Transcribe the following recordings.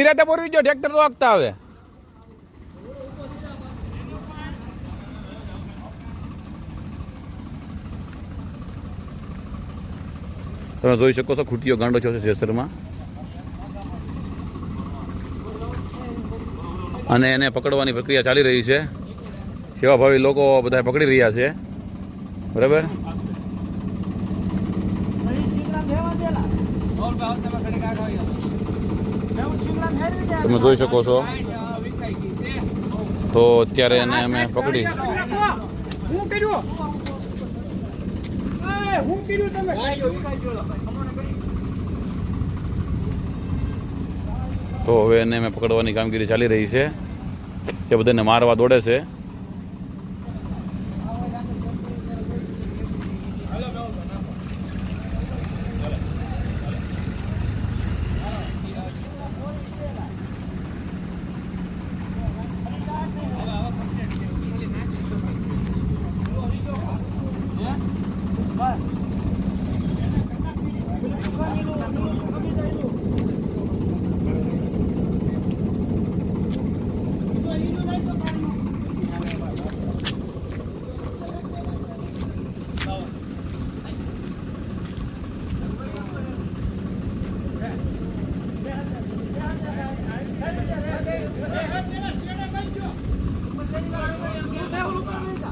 નિરાતે પૂરવી જો, ટ્રેક્ટર રોકતા આવે તમે જોઈ શકો છો ખૂટીઓ ગાંડો છે જેસરમાં. અને એને પકડવાની પ્રક્રિયા ચાલી રહી છે. સેવાભાવી લોકો બધા પકડી રહ્યા છે. બરાબર? તમે જોઈ શકો છો. તો અત્યારે એને અમે પકડી. તો હવે એને અમે પકડવાની કામગીરી ચાલી રહી છે. જે બધાને મારવા દોડે છે.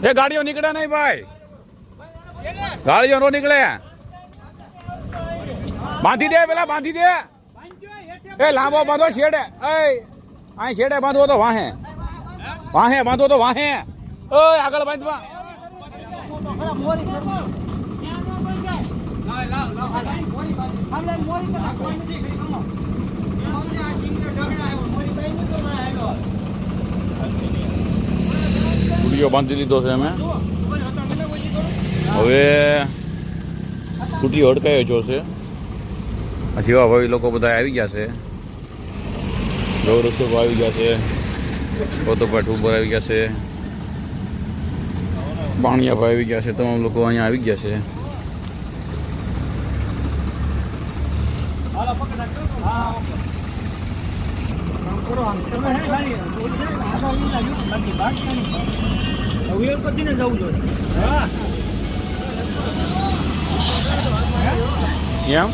એ ગાડીઓ નીકળે નહીં ભાઈ. ગાડીઓ નો નીકળે. બાંધી દે પેલા, બાંધી દે. એ લાંબો બાંધો છેડે. એ અહીં છેડે બાંધવો તો વાહે. વાહે, બાંધવો તો વાહે. ઓય, આગળ બાંધવા. ગુડીઓ બાંધી લીધો છે અમે. હવે સ્કૂટી હડકાયો છો છે. આ સેવાભાવી લોકો બધા આવી ગયા છે. ગૌરવ આવી ગયા છે. કોતોપાઠ ઉપર આવી ગયા છે. બાણિયાભાઈ આવી ગયા છે. તમામ લોકો અહીંયા આવી ગયા છે. હે ખાલી આગળ ઈ લાગ્યું, બાકી બાદ નહીં. હવે એક પતિને જવું જોઈએ હા એમ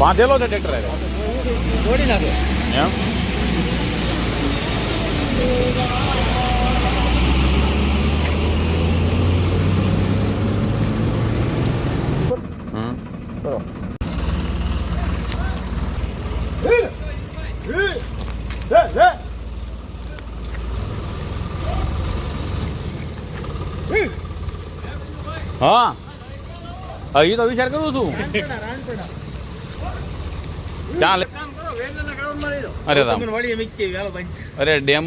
બાંધેલો છે ટ્રેક્ટર. એમ હમ કરો હા. અહીં તો વિચાર કરું છું. ચાલે અરે રામ. અરે ડેમ